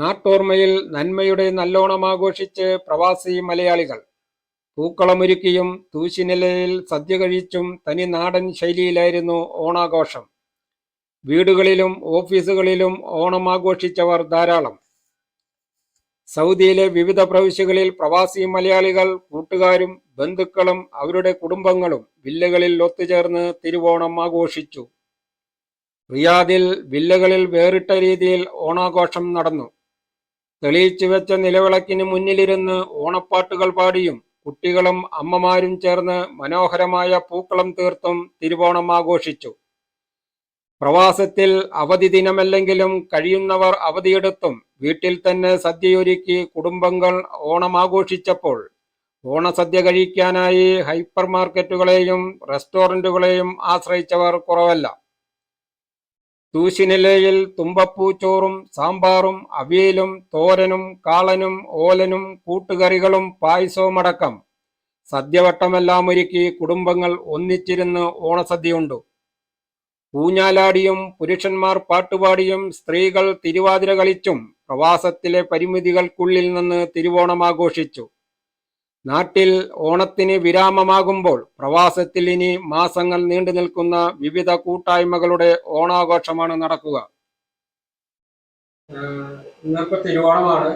നാട്ടോർമ്മയിൽ നന്മയുടെ നല്ലോണം ആഘോഷിച്ച് പ്രവാസി മലയാളികൾ. പൂക്കളമൊരുക്കിയും തൂശിനിലയിൽ സദ്യ കഴിച്ചും തനി നാടൻ ശൈലിയിലായിരുന്നു ഓണാഘോഷം. വീടുകളിലും ഓഫീസുകളിലും ഓണം ആഘോഷിച്ചവർ ധാരാളം. സൗദിയിലെ വിവിധ പ്രവിശ്യകളിൽ പ്രവാസി മലയാളികൾ കൂട്ടുകാരും ബന്ധുക്കളും അവരുടെ കുടുംബങ്ങളും വില്ലകളിൽ ഒത്തുചേർന്ന് തിരുവോണം ആഘോഷിച്ചു. റിയാദിൽ വില്ലകളിൽ വേറിട്ട രീതിയിൽ ഓണാഘോഷം നടന്നു. തെളിയിച്ചു വെച്ച നിലവിളക്കിന് മുന്നിലിരുന്ന് ഓണപ്പാട്ടുകൾ പാടിയും കുട്ടികളും അമ്മമാരും ചേർന്ന് മനോഹരമായ പൂക്കളം തീർത്തും തിരുവോണം ആഘോഷിച്ചു. പ്രവാസത്തിൽ അവധി ദിനമല്ലെങ്കിലും കഴിയുന്നവർ അവധിയെടുത്തും വീട്ടിൽ തന്നെ സദ്യയൊരുക്കി കുടുംബങ്ങൾ ഓണം ആഘോഷിച്ചപ്പോൾ ഓണസദ്യ കഴിക്കാനായി ഹൈപ്പർ മാർക്കറ്റുകളെയും റെസ്റ്റോറന്റുകളെയും ആശ്രയിച്ചവർ കുറവല്ല. തൂശിനിലയിൽ തുമ്പപ്പൂച്ചോറും സാമ്പാറും അവിയലും തോരനും കാളനും ഓലനും കൂട്ടുകറികളും പായസവുമടക്കം. സദ്യവട്ടമെല്ലാം ഒരുക്കി കുടുംബങ്ങൾ ഒന്നിച്ചിരുന്ന് ഓണസദ്യയുണ്ടു. ഊഞ്ഞാലാടിയും പുരുഷന്മാർ പാട്ടുപാടിയും സ്ത്രീകൾ തിരുവാതിര കളിച്ചും പ്രവാസത്തിലെ പരിമിതികൾക്കുള്ളിൽ നിന്ന് തിരുവോണം ആഘോഷിച്ചു. നാട്ടിൽ ഓണത്തിന് വിരാമമാകുമ്പോൾ പ്രവാസത്തിൽ ഇനി മാസങ്ങൾ നീണ്ടു നിൽക്കുന്ന വിവിധ കൂട്ടായ്മകളുടെ ഓണാഘോഷമാണ് നടക്കുക. ഇന്നിപ്പോ തിരുവോണമാണ്.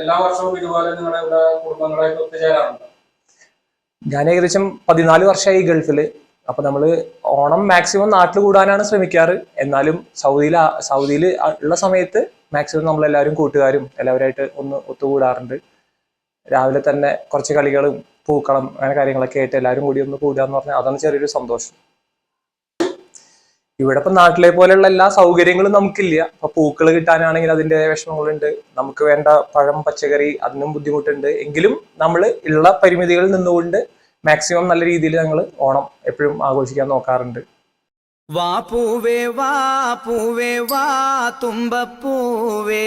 എല്ലാ വർഷവും ഇതുപോലെ നിങ്ങളുടെ ഇവിടെ കുടുംബങ്ങളായിട്ട് ഒത്തുചേരാറുണ്ട്. ഞാൻ ഏകദേശം പതിനാല് വർഷമായി ഗൾഫിൽ അപ്പൊ നമ്മൾ ഓണം മാക്സിമം നാട്ടിൽ കൂടാനാണ് ശ്രമിക്കാറ്. എന്നാലും സൗദിയിൽ സൗദിയിൽ ഉള്ള സമയത്ത് മാക്സിമം നമ്മളെല്ലാവരും കൂട്ടുകാരും എല്ലാവരുമായിട്ട് ഒന്ന് ഒത്തുകൂടാറുണ്ട്. രാവിലെ തന്നെ കുറച്ച് കളികളും പൂക്കളം അങ്ങനെ കാര്യങ്ങളൊക്കെ ആയിട്ട് എല്ലാവരും കൂടി ഒന്ന് കൂടുക എന്ന് പറഞ്ഞാൽ അതാണ് ചെറിയൊരു സന്തോഷം. ഇവിടെ ഇപ്പം നാട്ടിലെ പോലെയുള്ള എല്ലാ സൗകര്യങ്ങളും നമുക്കില്ല. ഇപ്പൊ പൂക്കൾ കിട്ടാനാണെങ്കിൽ അതിന്റെ വിഷമങ്ങളുണ്ട്. നമുക്ക് വേണ്ട പഴം പച്ചക്കറി അതിനും ബുദ്ധിമുട്ടുണ്ട്. എങ്കിലും നമ്മൾ ഉള്ള പരിമിതികളിൽ നിന്നുകൊണ്ട് മാക്സിമം നല്ല രീതിയിൽ ഞങ്ങൾ ഓണം എപ്പോഴും ആഘോഷിക്കാൻ നോക്കാറുണ്ട്. വാ പൂവേ വാ പൂവേ വാ തുമ്പപ്പൂവേ.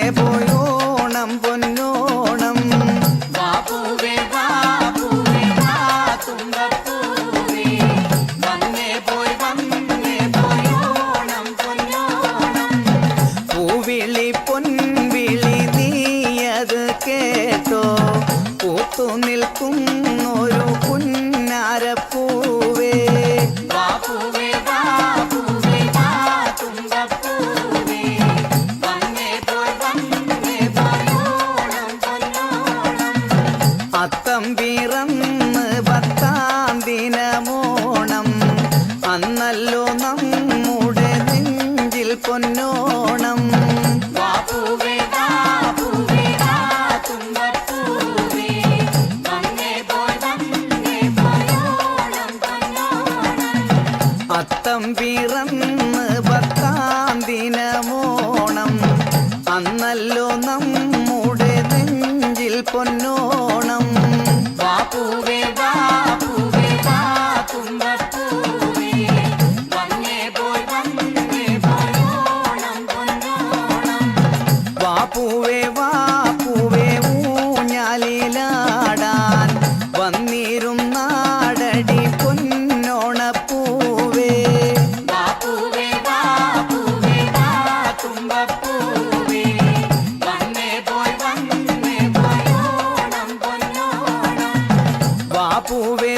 നിൽക്കുന്നൊരു പിറന്ന് പത്താം ദിനമോണം. അന്നല്ലോ നമ്മുടെ നെഞ്ചിൽ പൊന്നോണം വാപ്പൂവേ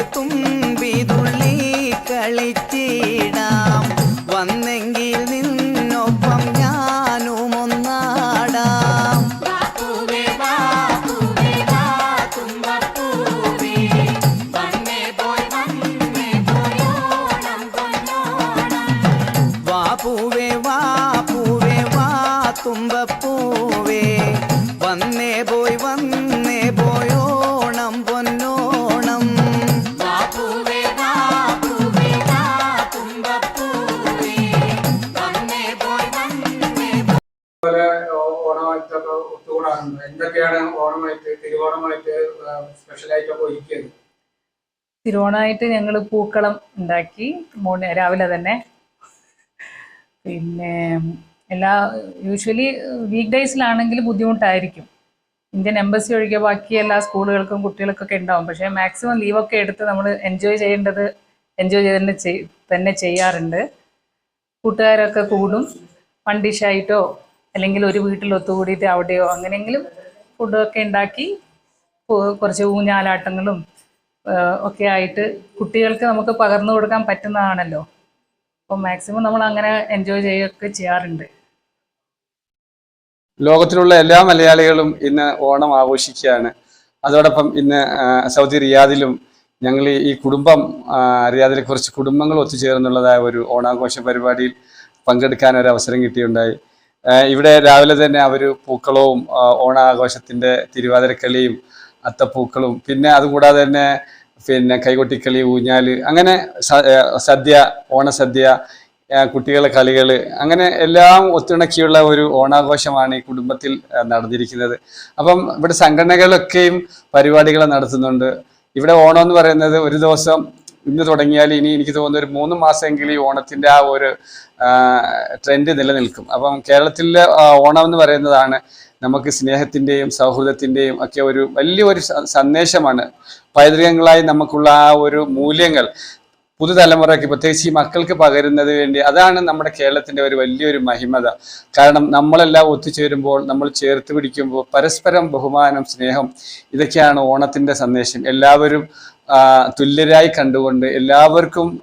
തിരുവോണമായിട്ട് ഞങ്ങൾ പൂക്കളം ഉണ്ടാക്കി മോർണിംഗ് രാവിലെ തന്നെ. പിന്നെ എല്ലാ യൂഷ്വലി വീക്ക് ഡേയ്സിലാണെങ്കിൽ ബുദ്ധിമുട്ടായിരിക്കും. ഇന്ത്യൻ എംബസി ഒഴികെ ബാക്കി എല്ലാ സ്കൂളുകൾക്കും കുട്ടികൾക്കൊക്കെ ഉണ്ടാവും. പക്ഷേ മാക്സിമം ലീവൊക്കെ എടുത്ത് നമ്മൾ എൻജോയ് ചെയ്യേണ്ടത് എൻജോയ് ചെയ്ത് തന്നെ ചെയ്യാറുണ്ട്. കൂട്ടുകാരൊക്കെ കൂടും. വൺ ഡിഷായിട്ടോ അല്ലെങ്കിൽ ഒരു വീട്ടിൽ ഒത്തുകൂടിയിട്ട് അവിടെയോ അങ്ങനെയെങ്കിലും ഫുഡൊക്കെ ഉണ്ടാക്കി കുറച്ച് ഊഞ്ഞാലാട്ടങ്ങളും ഒക്കെ ആയിട്ട് കുട്ടികൾക്ക് നമുക്ക് പകർന്നു കൊടുക്കാൻ പറ്റുന്നതാണല്ലോ. അപ്പോൾ മാക്സിമം നമ്മൾ അങ്ങനെ എൻജോയ് ചെയ്യുകയൊക്കെ ചെയ്യാറുണ്ട്. ലോകത്തിലുള്ള എല്ലാ മലയാളികളും ഇന്ന് ഓണം ആഘോഷിക്കുകയാണ്. അതോടൊപ്പം ഇന്ന് സൗദി റിയാദിലും ഞങ്ങൾ ഈ കുടുംബം റിയാദിലെ കുറച്ച് കുടുംബങ്ങൾ ഒത്തുചേർന്നുള്ളതായ ഒരു ഓണാഘോഷ പരിപാടിയിൽ പങ്കെടുക്കാൻ ഒരു അവസരം കിട്ടിയുണ്ടായി. ഇവിടെ രാവിലെ തന്നെ അവർ പൂക്കളവും ഓണാഘോഷത്തിന്റെ തിരുവാതിരക്കളിയും അത്തപ്പൂക്കളും പിന്നെ അതുകൂടാതെ തന്നെ പിന്നെ കൈകൊട്ടിക്കളി ഊഞ്ഞാൽ അങ്ങനെ സദ്യ ഓണസദ്യ കുട്ടികളെ കളികൾ അങ്ങനെ എല്ലാം ഒത്തിണക്കിയുള്ള ഒരു ഓണാഘോഷമാണ് ഈ കുടുംബത്തിൽ നടന്നിരിക്കുന്നത്. അപ്പം ഇവിടെ സംഘടനകളൊക്കെയും പരിപാടികൾ നടത്തുന്നുണ്ട്. ഇവിടെ ഓണം എന്ന് പറയുന്നത് ഒരു ദിവസം ഇന്ന് തുടങ്ങിയാൽ ഇനി എനിക്ക് തോന്നുന്ന ഒരു മൂന്ന് മാസമെങ്കിലും ഈ ഓണത്തിന്റെ ആ ഒരു ട്രെൻഡ് നിലനിൽക്കും. അപ്പം കേരളത്തിലെ ഓണം എന്ന് പറയുന്നതാണ് നമുക്ക് സ്നേഹത്തിന്റെയും സൗഹൃദത്തിന്റെയും ഒക്കെ ഒരു വലിയൊരു സന്ദേശമാണ്. പൈതൃകങ്ങളായി നമുക്കുള്ള ആ ഒരു മൂല്യങ്ങൾ പുതുതലമുറയ്ക്ക് പ്രത്യേകിച്ച് ഈ മക്കൾക്ക് പകരുന്നത് വേണ്ടി അതാണ് നമ്മുടെ കേരളത്തിന്റെ ഒരു വലിയൊരു മഹിമത. കാരണം നമ്മളെല്ലാം ഒത്തുചേരുമ്പോൾ നമ്മൾ ചേർത്ത് പിടിക്കുമ്പോൾ പരസ്പരം ബഹുമാനം സ്നേഹം ഇതൊക്കെയാണ് ഓണത്തിന്റെ സന്ദേശം. എല്ലാവരും തുല്യരായി കണ്ടുകൊണ്ട് എല്ലാവർക്കും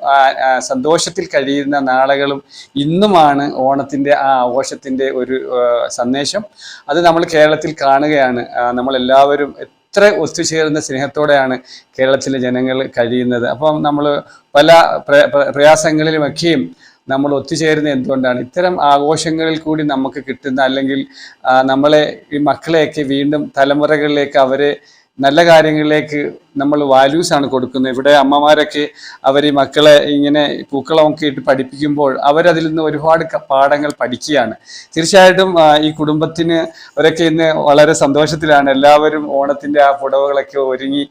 സന്തോഷത്തിൽ കഴിയുന്ന നാളുകളും ഇന്നുമാണ് ഓണത്തിന്റെ ആ ആഘോഷത്തിന്റെ ഒരു സന്ദേശം. അത് നമ്മൾ കേരളത്തിൽ കാണുകയാണ്. നമ്മളെല്ലാവരും എത്ര ഒത്തുചേരുന്ന സ്നേഹത്തോടെയാണ് കേരളത്തിലെ ജനങ്ങൾ കഴിയുന്നത്. അപ്പം നമ്മൾ പല പ്ര- പ്ര- പ്രയാസങ്ങളിലുമൊക്കെയും നമ്മൾ ഒത്തുചേരുന്നത് എന്തുകൊണ്ടാണ്? ഇത്തരം ആഘോഷങ്ങളിൽ കൂടി നമുക്ക് കിട്ടുന്ന അല്ലെങ്കിൽ നമ്മളെ ഈ മക്കളെയൊക്കെ വീണ്ടും തലമുറകളിലേക്ക് അവരെ നല്ല കാര്യങ്ങളിലേക്ക് നമ്മൾ വാല്യൂസ് ആണ് കൊടുക്കുന്നത്. ഇവിടെ അമ്മമാരൊക്കെ അവർ മക്കളെ ഇങ്ങനെ പൂക്കളമൊക്കെ ഇട്ട് പഠിപ്പിക്കുമ്പോൾ അവരതിൽ നിന്ന് ഒരുപാട് പാഠങ്ങൾ പഠിക്കുകയാണ്. തീർച്ചയായിട്ടും ഈ കുടുംബത്തിന് അവരൊക്കെ ഇന്ന് വളരെ സന്തോഷത്തിലാണ്. എല്ലാവരും ഓണത്തിന്റെ ആ പുടവകളൊക്കെ ഒരുങ്ങി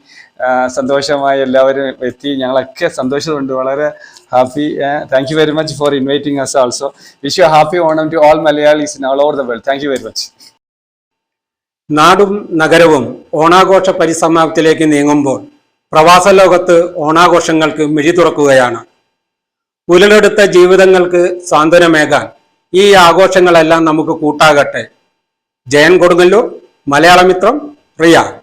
സന്തോഷമായി എല്ലാവരും എത്തി. ഞങ്ങളൊക്കെ സന്തോഷമുണ്ട്. വളരെ happy thank you very much for inviting us also wish you happy Onam to all Malayalees all over the world thank you very much നാടും നഗരവും ഓണാഘോഷ പരിസമാപ്തിയിലേക്ക് നീങ്ങുമ്പോൾ പ്രവാസ ലോകത്ത് ഓണാഘോഷങ്ങൾക്ക് മിഴി തുറക്കുകയാണ്. ഉലലെടുത്ത ജീവിതങ്ങൾക്ക് സാന്ത്വനമേകാൻ ഈ ആഘോഷങ്ങളെല്ലാം നമുക്ക് കൂട്ടാകട്ടെ. ജയൻ കൊടുങ്ങല്ലൂർ മലയാളമിത്രം റിയാദ്.